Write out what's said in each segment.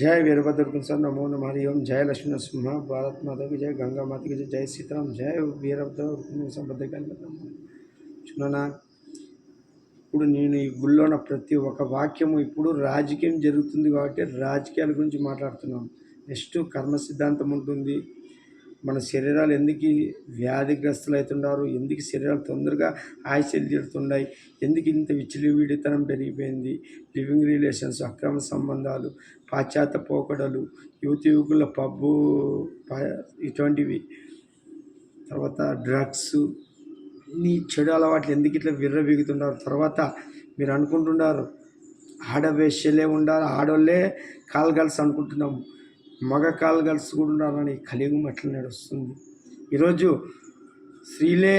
జయ Veerabhadra sir నమో నమ హరి ఓం జయ లక్ష్మీ నరసింహ భారత్ మాతకి జయ గంగా మాతకి జయ జయ సీతారాం జయ వీరభద్రకుని సంబద్ధకాన్ని చూడనా? ఇప్పుడు నేను ఈ గుళ్ళో ఉన్న ప్రతి ఒక్క వాక్యము ఇప్పుడు రాజకీయం జరుగుతుంది కాబట్టి రాజకీయాల గురించి మాట్లాడుతున్నాం. నెక్స్ట్ కర్మ సిద్ధాంతం ఉంటుంది. మన శరీరాలు ఎందుకు వ్యాధిగ్రస్తులు అవుతున్నారు ఎందుకు శరీరాలు తొందరగా ఆయుష్లు తీరుతున్నాయి? ఎందుకు ఇంత విచ్చలవిడితనం పెరిగిపోయింది? లివింగ్ రిలేషన్స్ అక్రమ సంబంధాలు పాశ్చాత్య పోకడలు యువతి యువకుల పబ్బు ప- ఇటువంటివి. తర్వాత డ్రగ్స్ నీ చెడు అలవాట్లు ఎందుకు ఇట్లా విర్రబీగుతున్నారు తర్వాత మీరు అనుకుంటున్నారు ఆడవేశ్యలే ఉండాలి ఆడోళ్ళే కాలు అనుకుంటున్నాము. మగ కాలు కలిసి కూడా ఉండాలని కలియుగం అట్లా నడుస్తుంది? ఈరోజు స్త్రీలే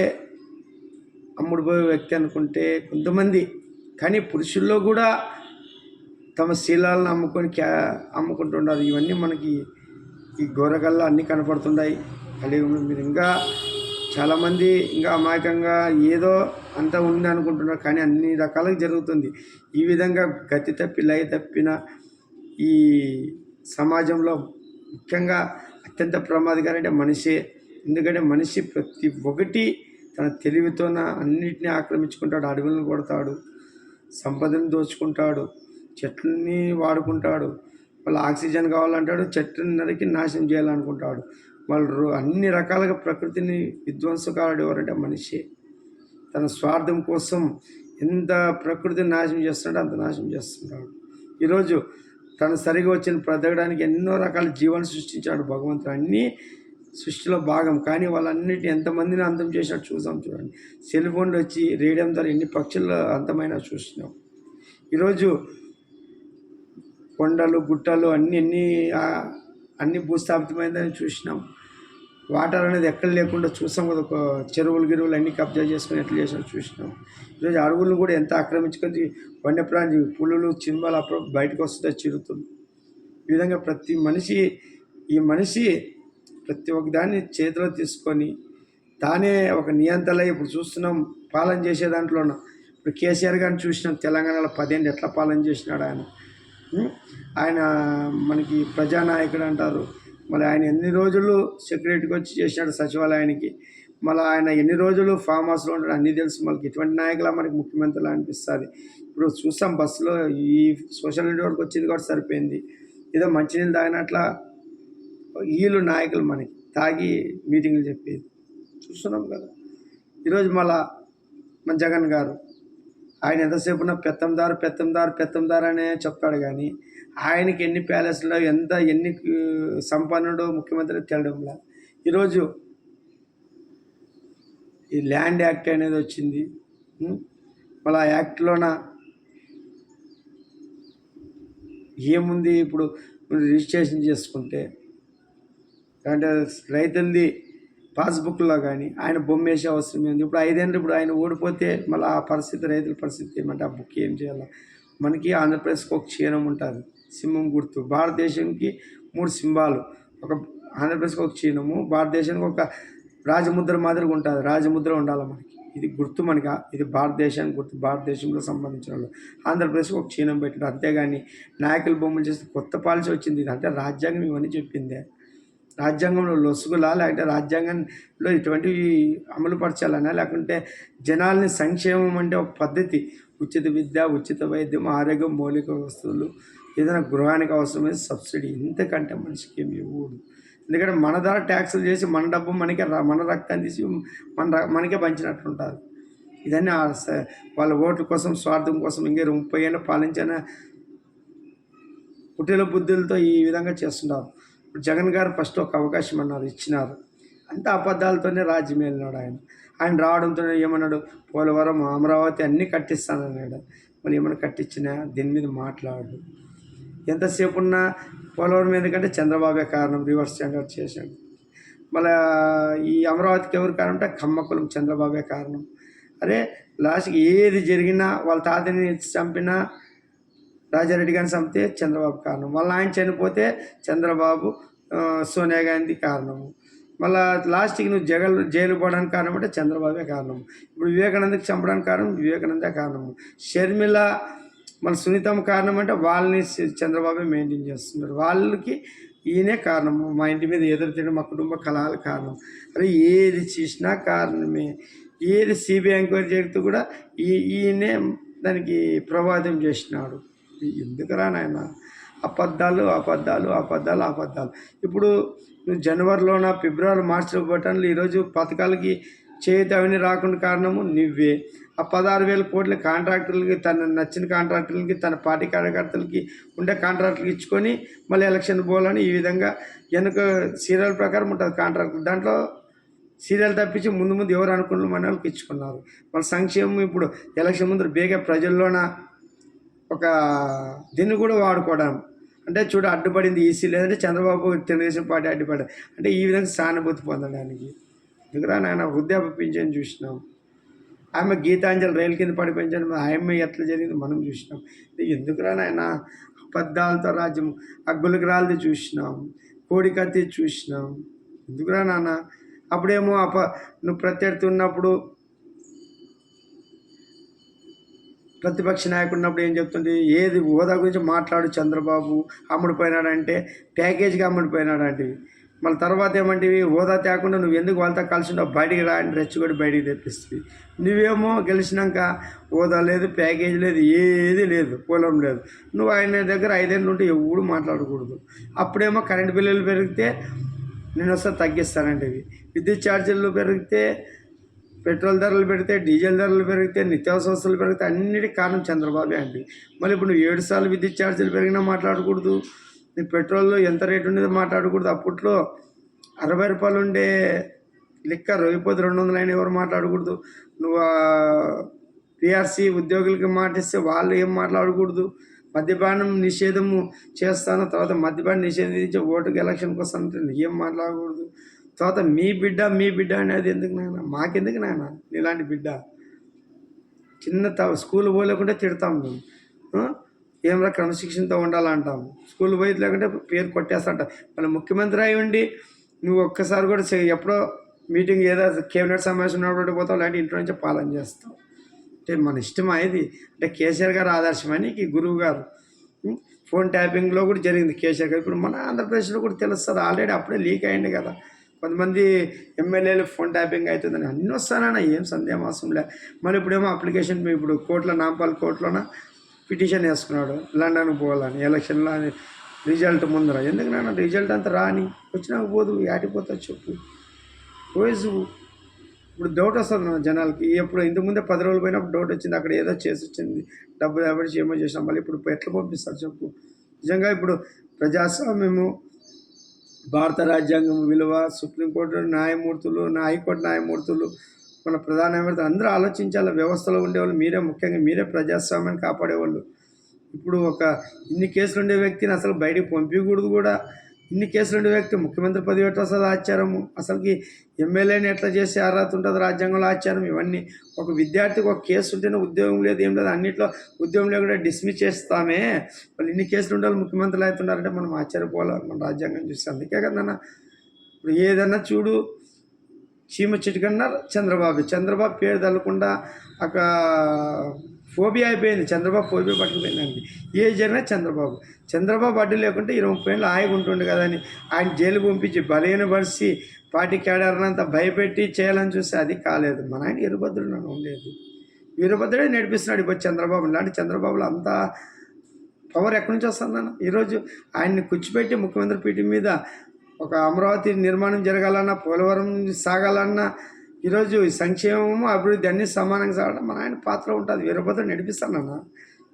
అమ్ముడుపోయే వ్యక్తి అనుకుంటే కొంతమంది కానీ పురుషుల్లో కూడా తమ శీలాలను అమ్ముకొని క్యా అమ్ముకుంటున్నారు. ఇవన్నీ మనకి ఈ గోరగల్లో అన్నీ కనపడుతున్నాయి కలియుగంలో. మీరు ఇంకా చాలామంది ఇంకా అమాయకంగా ఏదో అంతా ఉంది అనుకుంటున్నారు కానీ అన్ని రకాలుగా జరుగుతుంది. ఈ విధంగా గతి తప్పి లయ తప్పిన ఈ సమాజంలో ముఖ్యంగా అత్యంత ప్రమాదకరం అంటే మనిషే. ఎందుకంటే మనిషి ప్రతి ఒక్కటి తన తెలివితోన అన్నిటినీ ఆక్రమించుకుంటాడు అడవులను కొడతాడు సంపదను దోచుకుంటాడు చెట్లని వాడుకుంటాడు వాళ్ళు ఆక్సిజన్ కావాలంటాడు చెట్లను నరికి నాశనం చేయాలనుకుంటాడు. వాళ్ళు అన్ని రకాలుగా ప్రకృతిని విధ్వంసకారుడు ఎవరంటే మనిషి. తన స్వార్థం కోసం ఎంత ప్రకృతిని నాశనం చేస్తున్నాడో అంత నాశనం చేస్తున్నాడు. ఈరోజు తను సరిగా వచ్చిన బ్రతకడానికి ఎన్నో రకాల జీవాలు సృష్టించాడు భగవంతుడు. అన్నీ సృష్టిలో భాగం. కానీ వాళ్ళన్నిటిని ఎంతమందిని అంతం చేసినట్టు చూసాం చూడండి. సెల్ ఫోన్లు వచ్చి రేడియం ద్వారా ఎన్ని పక్షులు అంతమైనా చూసినాం ఈరోజు కొండలు గుట్టలు అన్ని అన్ని అన్ని భూస్థాపితమైందని చూసినాం. వాటర్ అనేది ఎక్కడ లేకుండా చూసాం కదా ఒక చెరువులు గిరువులు అన్ని కబ్జా చేసుకుని ఎట్లా చేసినా చూసినాం. ఈరోజు అడవులను కూడా ఎంత ఆక్రమించుకొని వన్యప్రాణి పులులు చింబాలు అప్పుడు బయటకు వస్తుందో చిరుతుంది ఈ విధంగా ప్రతి మనిషి ఈ మనిషి ప్రతి ఒక్క దాన్ని చేతిలో తీసుకొని తానే ఒక నియంత్రణ ఇప్పుడు చూస్తున్నాం పాలన చేసే దాంట్లోన ఇప్పుడు కేసీఆర్ గారిని చూసినాం తెలంగాణలో పదేళ్ళు ఎట్లా పాలన చేసినాడు ఆయన. ఆయన మనకి ప్రజానాయకుడు అంటారు. మళ్ళీ ఆయన ఎన్ని రోజులు సెక్రటరీకి వచ్చి చేసినాడు సచివాలయానికి? మళ్ళీ ఆయన ఎన్ని రోజులు ఫామ్ హౌస్లో ఉంటాడు అన్నీ తెలుసు. మనకి ఇటువంటి నాయకులా మనకి ముఖ్యమంత్రిలా అనిపిస్తుంది. ఇప్పుడు చూస్తాం బస్సులో ఈ సోషల్ మీడియా వరకు వచ్చింది కూడా సరిపోయింది. ఏదో మంచినీళ్ళు తాగినట్ల వీళ్ళు నాయకులు మనకి తాగి మీటింగ్లు చెప్పేది. చూస్తున్నాం కదా. ఈరోజు మళ్ళా మన జగన్ గారు ఆయన ఎంతసేపు ఉన్న పెత్తందారు పెత్తందారు పెత్తందారు అనే చెప్తాడు కానీ ఆయనకి ఎన్ని ప్యాలెస్లో ఎంత ఎన్ని సంపన్నుడు ముఖ్యమంత్రి తెలియడంలా ఈరోజు ఈ ల్యాండ్ యాక్ట్ అనేది వచ్చింది. మళ్ళీ ఆ యాక్ట్లోన ఏముంది ఇప్పుడు రిజిస్ట్రేషన్ చేసుకుంటే? అంటే రైతులది పాస్బుక్లో కానీ ఆయన బొమ్మ వేసే అవసరం ఏంది ఇప్పుడు ఐదేళ్ళు ఇప్పుడు ఆయన ఓడిపోతే మళ్ళీ ఆ పరిస్థితి రైతుల పరిస్థితి ఏమంటే ఆ బుక్ ఏం చేయాలి? మనకి ఆంధ్రప్రదేశ్కి ఒక క్షీణం ఉంటుంది. సింహం గుర్తు. భారతదేశానికి మూడు సింహాలు. ఒక ఆంధ్రప్రదేశ్కి ఒక క్షీణము భారతదేశానికి ఒక రాజముద్ర మాదిరిగా ఉంటుంది. రాజముద్ర ఉండాలి మనకి. ఇది గుర్తు మనకి. ఇది భారతదేశానికి గుర్తు. భారతదేశంలో సంబంధించిన వాళ్ళు. ఆంధ్రప్రదేశ్కి ఒక క్షీణం పెట్టారు అంతేగాని నాయకుల బొమ్మలు చేస్తే కొత్త పాలసీ వచ్చింది. ఇది అంటే రాజ్యాంగం ఇవన్నీ చెప్పిందే. రాజ్యాంగంలో లొసుగులా లేకపోతే రాజ్యాంగంలో ఇటువంటివి అమలు పరచాలనా? లేకుంటే జనాల్ని సంక్షేమం అంటే ఒక పద్ధతి ఉచిత విద్య ఉచిత వైద్యం ఆరోగ్యం మౌలిక వస్తువులు ఏదైనా గృహానికి అవసరమైన సబ్సిడీ. ఇంతకంటే మనిషికి ఏమి ఇవ్వకూడదు. ఎందుకంటే మన ద్వారా ట్యాక్సులు చేసి మన డబ్బు మనకే మన రక్తాన్ని తీసి మన మనకే పంచినట్టు ఉంటుంది. ఇదన్నీ ఆ స- వాళ్ళ ఓట్ల కోసం స్వార్థం కోసం ఇంకే ముప్పై ఏళ్ళు పాలించిన కుటీల బుద్ధులతో ఈ విధంగా చేస్తున్నారు ఇప్పుడు జగన్ గారు ఫస్ట్ ఒక అవకాశం అన్నారు ఇచ్చినారు. అంత అబద్ధాలతోనే రాజ్యం వెళ్ళినాడు ఆయన. ఆయన రావడంతో ఏమన్నాడు? పోలవరం అమరావతి అన్నీ కట్టిస్తానన్నాడు. మరి ఏమైనా కట్టించినా దీని మీద మాట్లాడు. ఎంతసేపు ఉన్నా పోలవరం ఎందుకంటే చంద్రబాబే కారణం రివర్స్ టెండర్ చేశాడు. మళ్ళా ఈ అమరావతికి ఎవరు కారణం అంటే కమ్మకులం చంద్రబాబే కారణం. అరే లాస్ట్కి ఏది జరిగినా వాళ్ళ తాతని చంపినా రాజారెడ్డి గారిని చంపితే చంద్రబాబు కారణం. మళ్ళీ ఆయన చనిపోతే చంద్రబాబు సోనియా గాంధీ కారణము మళ్ళా లాస్ట్కి నువ్వు జగన్ జైలు పోవడానికి కారణం అంటే చంద్రబాబే కారణం. ఇప్పుడు వివేకానందకి చంపడానికి కారణం వివేకానందే కారణము షర్మిల మన సునీతమ్మ కారణం అంటే వాళ్ళని చంద్రబాబే మెయింటైన్ చేస్తున్నారు. వాళ్ళకి ఈయనే కారణము మా ఇంటి మీద ఎదురు తినడం మా కుటుంబ కళాల కారణం. అరే ఏది చేసినా కారణమే. ఏది సిబిఐ ఎంక్వైరీ చేస్తూ కూడా ఈ ఈయనే దానికి ప్రభావితం చేసినాడు. ఎందుకురా నాయన? అబద్ధాలు అబద్ధాలు అబద్ధాలు అబద్ధాలు. ఇప్పుడు జనవరిలోన ఫిబ్రవరి మార్చిలో పట్టాను ఈరోజు పథకాలకి చేతి అవన్నీ రాకుండా కారణము నువ్వే. ఆ పదహారు వేల కోట్ల కాంట్రాక్టర్లకి తన నచ్చిన కాంట్రాక్టర్లకి తన పార్టీ కార్యకర్తలకి ఉండే కాంట్రాక్టర్లు ఇచ్చుకొని మళ్ళీ ఎలక్షన్ పోవాలని ఈ విధంగా వెనుక సీరియల్ ప్రకారం ఉంటుంది కాంట్రాక్ట్. దాంట్లో సీరియల్ తప్పించి ముందు ముందు ఎవరు అనుకున్న మన వాళ్ళకి ఇచ్చుకున్నారు. వాళ్ళ సంక్షేమం ఇప్పుడు ఎలక్షన్ ముందు బేగా ప్రజల్లోన ఒక దీన్ని కూడా వాడుకోవడం. అంటే చూడ అడ్డుపడింది ఈసీ లేదంటే చంద్రబాబు తెలుగుదేశం పార్టీ అడ్డుపడి అంటే ఈ విధంగా సానుభూతి పొందడానికి. ఎందుకురా నాయన వృద్ధాప్య పింఛన్ చూసినాం. ఆమె గీతాంజలి రైలు కింద పడిపోయించడం ఆమె ఎట్లా జరిగింది మనం చూసినాం. ఎందుకురా నాయన అబద్ధాలతో రాజ్యం అగ్గులకి రాళ్ళది చూసినాం. కోడికత్తి చూసినాం. ఎందుకురా నాన్న అప్పుడేమో అప నువ్వు ప్రత్యర్థి ఉన్నప్పుడు ప్రతిపక్ష నాయకుడు ఉన్నప్పుడు ఏం చెప్తుంది ఏది హోదా గురించి మాట్లాడు చంద్రబాబు అమ్ముడిపోయినాడంటే ప్యాకేజీగా అమ్ముడిపోయినాడంటే మళ్ళీ తర్వాత ఏమంటివి హోదా తేకుండా నువ్వు ఎందుకు వాళ్ళతో కలిసి ఉండవు బయటికి రా అని కూడా బయటికి తెప్పిస్తుంది. నువ్వేమో గెలిచినాక హోదా లేదు ప్యాకేజ్ లేదు ఏది లేదు పొలం లేదు. నువ్వు ఆయన దగ్గర ఐదేళ్ళు ఉంటే ఎవడు మాట్లాడకూడదు. అప్పుడేమో కరెంటు బిల్లులు పెరిగితే నేను వస్తే తగ్గిస్తానంటివి. విద్యుత్ ఛార్జీలు పెరిగితే పెట్రోల్ ధరలు పెడితే డీజిల్ ధరలు పెరిగితే నిత్యావసర వస్తువులు పెరిగితే అన్నిటికీ కారణం చంద్రబాబే అండి. మళ్ళీ ఇప్పుడు నువ్వు ఏడు సార్లు విద్యుత్ ఛార్జీలు పెరిగినా మాట్లాడకూడదు. నీ పెట్రోల్ ఎంత రేటు ఉండేదో మాట్లాడకూడదు. అప్పట్లో అరవై రూపాయలు ఉండే లిక్క రోగిపోతే రెండు వందలు అయినా ఎవరు మాట్లాడకూడదు. నువ్వు పిఆర్సీ ఉద్యోగులకి మాటిస్తే వాళ్ళు ఏం మాట్లాడకూడదు. మద్యపానం నిషేధము చేస్తాను. తర్వాత మద్యపానం నిషేధించి ఓటుకు ఎలక్షన్కి వస్తానంటే ఏం మాట్లాడకూడదు. తర్వాత మీ బిడ్డ మీ బిడ్డ అనేది ఎందుకు నాయన? మాకెందుకు నాయన నీలాంటి బిడ్డ? చిన్న త స్కూల్ పోలేకుంటే తిడతాం మేము. ఏమరా క్రమశిక్షణతో ఉండాలంటాం. స్కూల్ పోయి లేకుంటే పేరు కొట్టేస్తా మన ముఖ్యమంత్రి అయి ఉండి నువ్వు ఒక్కసారి కూడా ఎప్పుడో మీటింగ్ ఏదో కేబినెట్ సమావేశం ఉన్నప్పుడు పోతావు లేదంటే ఇంట్లో నుంచి పాలన చేస్తావు. అంటే మన ఇష్టమా ఇది అంటే కేసీఆర్ గారు ఆదర్శమని ఈ గురువు గారు? ఫోన్ ట్యాపింగ్లో కూడా జరిగింది కేసీఆర్ గారు. ఇప్పుడు మన ఆంధ్రప్రదేశ్లో కూడా తెలుస్తుంది. ఆల్రెడీ అప్పుడే లీక్ అయింది కదా. కొంతమంది ఎమ్మెల్యేలు ఫోన్ ట్యాపింగ్ అవుతుందని అన్నీ వస్తానన్న ఏం సందేహం అవసరం లే. మరి ఇప్పుడేమో అప్లికేషన్ ఇప్పుడు కోట్ల నాంపల్లి కోర్టులోన పిటిషన్ వేసుకున్నాడు లండన్కి పోవాలని ఎలక్షన్లో అని రిజల్ట్ ముందర. ఎందుకు నాన్న రిజల్ట్ అంతా రాని? వచ్చినాక పోదు యాటిపోతా చెప్పు. పోయేసు ఇప్పుడు డౌట్ వస్తుంది మన జనాలకి. ఎప్పుడు ఇంతకుముందే పది రోజులు పోయినప్పుడు డౌట్ వచ్చింది అక్కడ ఏదో చేసి వచ్చింది డబ్బు ఎవరి ఏమో చేసినాం మళ్ళీ ఇప్పుడు ఎట్లా పంపిస్తారు చెప్పు. నిజంగా ఇప్పుడు ప్రజాస్వామ్యము భారత రాజ్యాంగం విలువ సుప్రీంకోర్టు న్యాయమూర్తులు నా హైకోర్టు న్యాయమూర్తులు మన ప్రధాన అందరూ ఆలోచించాలి. వ్యవస్థలో ఉండేవాళ్ళు మీరే ముఖ్యంగా మీరే ప్రజాస్వామ్యాన్ని కాపాడేవాళ్ళు. ఇప్పుడు ఒక ఇన్ని కేసులు ఉండే వ్యక్తిని అసలు బయటికి పంపించకూడదు కూడా. ఇన్ని కేసులు ఉండే వ్యక్తి ముఖ్యమంత్రి పదవి ఎట్లా వస్తుంది ఆచారము? అసలుకి ఎమ్మెల్యేని ఎట్లా చేసే అర్హత ఉంటుంది రాజ్యాంగంలో ఆచారం? ఇవన్నీ ఒక విద్యార్థికి ఒక కేసు ఉంటేనే ఉద్యోగం లేదు ఏం లేదు అన్నింటిలో ఉద్యోగం లేకుండా డిస్మిస్ చేస్తామే. వాళ్ళు ఇన్ని కేసులు ఉండాలి ముఖ్యమంత్రులు అవుతున్నారంటే మనం ఆశ్చర్యపోవాలి? మన రాజ్యాంగం చూస్తే అందుకే కదా ఇప్పుడు ఏదన్నా చూడు చీమ చిటికన్నా చంద్రబాబు. చంద్రబాబు పేరు తల్లకుండా ఒక ఫోబియా అయిపోయింది. చంద్రబాబు ఫోబియా పట్టుకుపోయిందండి ఏ జరిగినా చంద్రబాబు. చంద్రబాబు అడ్డు లేకుంటే ఇరవై ముప్పై ఏళ్ళు హాయిగా ఉంటుండే కదని ఆయన జైలు పంపించి బలహీనపరిచి పార్టీ కేడారనంతా భయపెట్టి చేయాలని చూస్తే అది కాలేదు. మన ఆయన వీరభద్రుడు నన్ను ఉండేది. వీరభద్రుడే నడిపిస్తున్నాడు ఇప్పుడు చంద్రబాబు ఇలాంటి చంద్రబాబులో అంతా పవర్ ఎక్కడి నుంచి వస్తుందన్న ఈరోజు ఆయన్ని కూర్చిపెట్టి ముఖ్యమంత్రి పీఠం మీద ఒక అమరావతి నిర్మాణం జరగాలన్నా పోలవరం సాగాలన్నా ఈరోజు ఈ సంక్షేమము అభివృద్ధి అన్నీ సమానంగా సాగడం మన ఆయన పాత్ర ఉంటుంది. వీరభద్రం నడిపిస్తానన్న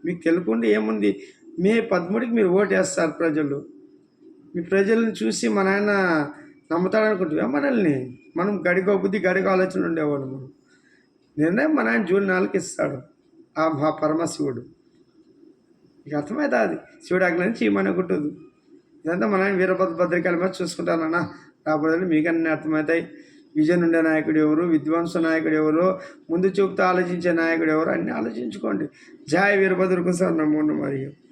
మీకు తెలుపుకుంటే ఏముంది? మే పదమూడుకి మీరు ఓటు వేస్తారు ప్రజలు. మీ ప్రజలను చూసి మన ఆయన నమ్ముతాడనుకుంటున్నా మనల్ని? మనం గడిగో బుద్ధి గడిగ ఆలోచన ఉండేవాడు మనం. నిర్ణయం మన ఆయన జూన్ నాలుగు ఇస్తాడు. ఆ మా పరమశివుడు ఇక అర్థమవుతుంది అది? శివుడు అగ్ని నుంచి ఈమెన ఇదంతా మన ఆయన వీరభద్ర భద్రికల మీద చూసుకుంటానన్నా రాబోదని మీకన్నీ అర్థమవుతాయి. విజన్ ఉండే నాయకుడు ఎవరు? విద్వాంస నాయకుడు ఎవరు? ముందు చూపుతూ ఆలోచించే నాయకుడు ఎవరు? అన్నీ ఆలోచించుకోండి. జాయ్ వీరభద్రకు సార్ నమ్మండి మరియు